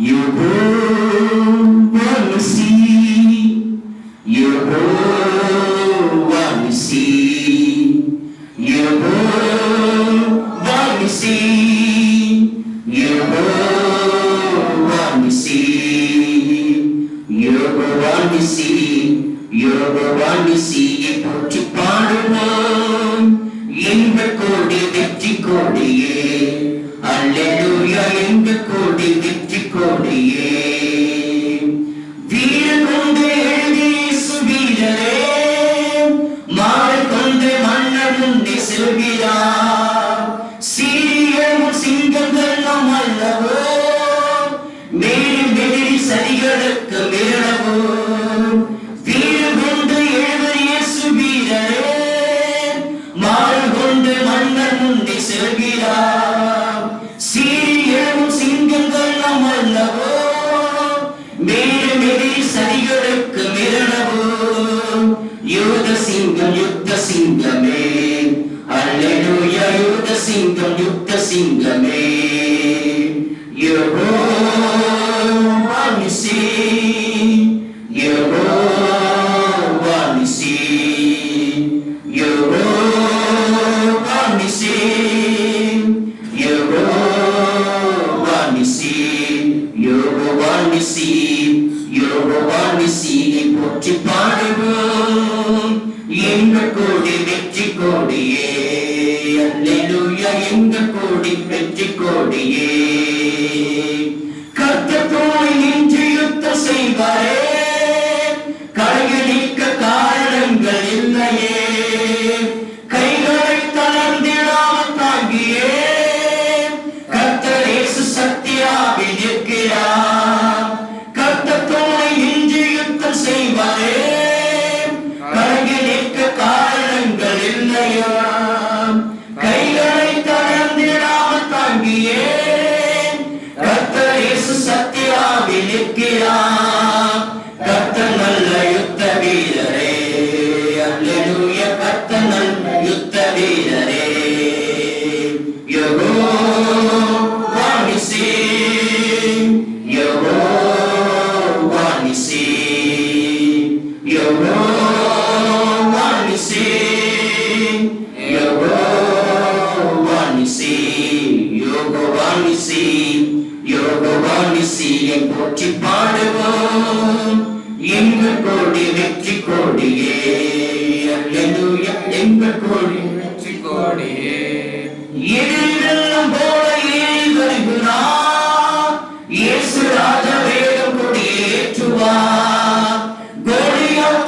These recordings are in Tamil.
Yehovah Nissi, Yehovah Nissi, Yehovah Nissi, Yehovah Nissi, Yehovah Nissi, Yehovah Nissi, போற்றி பாடுவோம் எங்கள் கோடி வெற்றி கோடியே அல்லேலூயா எங்கள் கோடி வெற்றி கோடியே. வீரன் கொண்டு எழுதீசு வீரரே மாலை கொண்டு மன்னர் முன்னே செல்கிறார். சீரியமும் சிங்கங்கள் அல்லவோ. மேலும் எதிரி சரிகளுக்கு கொண்டு கொண்டு மன்னர் முன்னே செல்கிறார். சிங்கம் யுத்த சிங்கமே அல்லேலூயா யோத சிங்கம் யுத்த சிங்கமே யெகோவா அல்லேலூயா இந்த கோடி வெற்றி கோடியே. கத்த போய் நின்று யுத்த செய்வாரே. போற்றி பாடுவோம் எங்கள் கோடி வெற்றி கோடியே அல்லேலூயா எங்கள் கோடி வெற்றி கோடியே எதிரெல்லாம் போல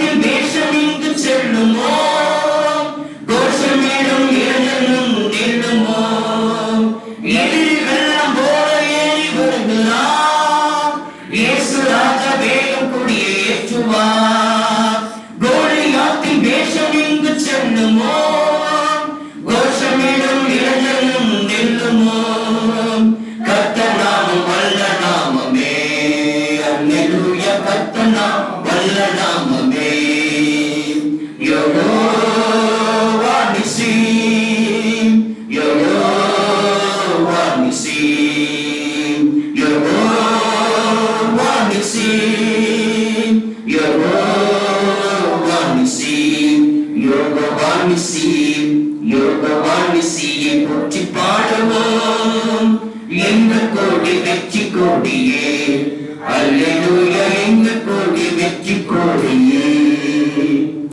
നാട്ടിൽ ദേശമെങ്കിൽ ചെല്ലുമോ வாணிசியும் யோக வாணிசியும் யோக வாணிசியும் போற்றி பாடுவோம் எந்த கோடி வெற்றி கோடியே. அல்லேலூயா.